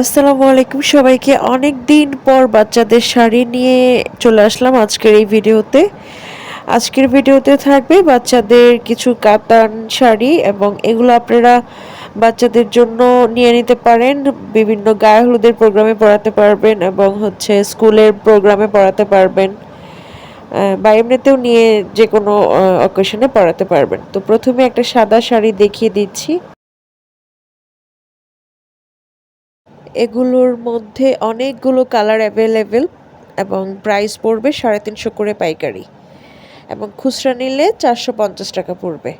আসসালামু আলাইকুম সবাইকে। অনেক দিন পর বাচ্চাদের শাড়ি নিয়ে চলে আসলাম আজকের এই ভিডিওতে। আজকের ভিডিওতে থাকবে বাচ্চাদের কিছু কাতান শাড়ি এবং এগুলো আপনারা বাচ্চাদের জন্য নিয়ে নিতে পারেন। বিভিন্ন গায়ে হলুদের প্রোগ্রামে পড়াতে পারবেন এবং হচ্ছে স্কুলের প্রোগ্রামে পড়াতে পারবেন। বা এমনিতেও নিয়ে যে কোনো অকেশনে পড়াতে পারবেন। তো প্রথমে একটা সাদা শাড়ি দেখিয়ে দিচ্ছি। এগুলোর মধ্যে অনেকগুলো কালার অ্যাভেলেবেল এবং প্রাইস পড়বে সাড়ে তিনশো করে পাইকারি এবং খুচরা নিলে চারশো পঞ্চাশ টাকা পড়বে।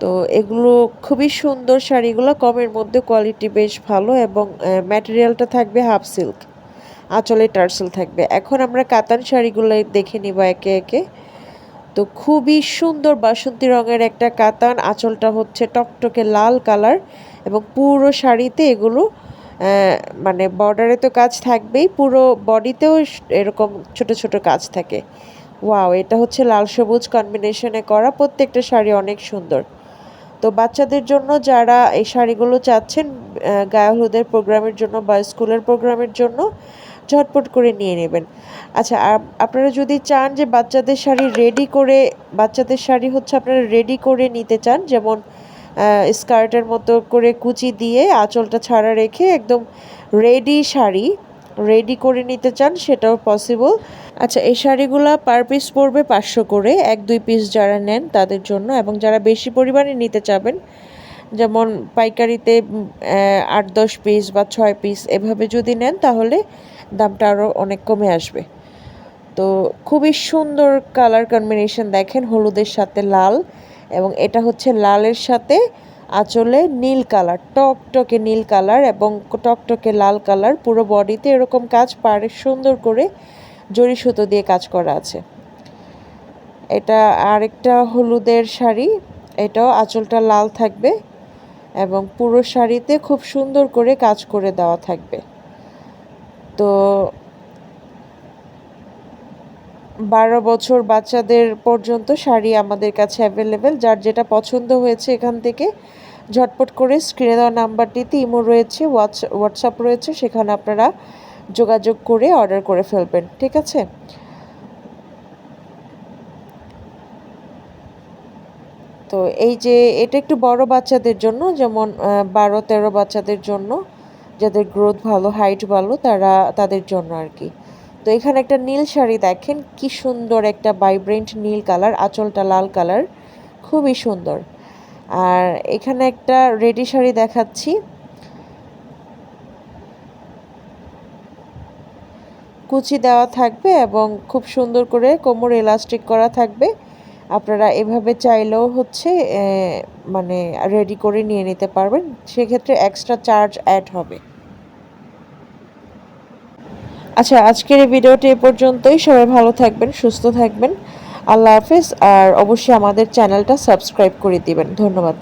তো এগুলো খুবই সুন্দর শাড়িগুলো, কমের মধ্যে কোয়ালিটি বেশ ভালো এবং ম্যাটেরিয়ালটা থাকবে হাফ সিল্ক আঁচলে টার্সেল থাকবে। এখন আমরা কাতান শাড়িগুলো দেখে নিব একে একে। তো খুবই সুন্দর বাসন্তী রঙের একটা কাতান, আঁচলটা হচ্ছে টকটকে লাল কালার এবং পুরো শাড়িতে এগুলো মানে বর্ডারে তো কাজ থাকবেই, পুরো বডিতেও এরকম ছোট ছোট কাজ থাকে। ওয়াও এটা হচ্ছে লাল সবুজ কম্বিনেশনে করা, প্রত্যেকটা শাড়ি অনেক সুন্দর। তো বাচ্চাদের জন্য যারা এই শাড়িগুলো চাচ্ছেন গায়ে হলুদের প্রোগ্রামের জন্য বা স্কুলের প্রোগ্রামের জন্য, ঝটপট করে নিয়ে নেবেন। আচ্ছা আপ- আপনারা যদি চান যে বাচ্চাদের শাড়ি রেডি করে, বাচ্চাদের শাড়ি হচ্ছে আপনারা রেডি করে নিতে চান, যেমন স্কার্টের মতো করে কুচি দিয়ে আঁচলটা ছাড়া রেখে একদম রেডি শাড়ি, রেডি করে নিতে চান সেটাও পসিবল আচ্ছা এই শাড়িগুলো পার পিস পড়বে পাঁচশো করে, এক দুই পিস যারা নেন তাদের জন্য এবং যারা বেশি পরিমাণে নিতে চাবেন, যেমন পাইকারিতে আট দশ পিস বা ছয় পিস এভাবে যদি নেন তাহলে দামটা আরও অনেক কমে আসবে। তো খুবই সুন্দর কালার কম্বিনেশন দেখেন, হলুদের সাথে লাল। এবং এটা হচ্ছে লালের সাথে আঁচলে নীল কালার, টকটকে নীল কালার এবং টকটকে লাল কালার। পুরো বডিতে এরকম কাজ পাড়ে, সুন্দর করে জরি সুতো দিয়ে কাজ করা আছে। এটা আরেকটা হলুদের শাড়ি, এটাও আঁচলটা লাল থাকবে এবং পুরো শাড়িতে খুব সুন্দর করে কাজ করে দেওয়া থাকবে। তো বারো বছর বাচ্চাদের পর্যন্ত শাড়ি আমাদের কাছে অ্যাভেলেবেল যার যেটা পছন্দ হয়েছে এখান থেকে ঝটপট করে স্ক্রিনে দেওয়া নাম্বারটিতে ইমো রয়েছে, হোয়াটস হোয়াটসঅ্যাপ রয়েছে, সেখানে আপনারা যোগাযোগ করে অর্ডার করে ফেলবেন, ঠিক আছে? তো এই যে এটা একটু বড় বাচ্চাদের জন্য, যেমন বারো, তেরো বাচ্চাদের জন্য, যাদের গ্রোথ ভালো হাইট ভালো, তারা, তাদের জন্য আর কি। তো এখানে একটা নীল শাড়ি দেখেন, কি সুন্দর একটা ভাইব্রেন্ট নীল কালার আঁচলটা লাল কালার খুবই সুন্দর। আর এখানে একটা রেডি শাড়ি দেখাচ্ছি। কুচি দেওয়া থাকবে এবং খুব সুন্দর করে কোমর এলাস্টিক করা থাকবে। আপনারা এভাবে চাইলেও হচ্ছে মানে রেডি করে নিয়ে নিতে পারবেন। সেক্ষেত্রে এক্সট্রা চার্জ অ্যাড হবে। আচ্ছা আজকের এই ভিডিওটি এ পর্যন্তই। সবাই ভালো থাকবেন, সুস্থ থাকবেন। আল্লাহ হাফেজ, আর অবশ্যই আমাদের চ্যানেলটা সাবস্ক্রাইব করে দিবেন। ধন্যবাদ।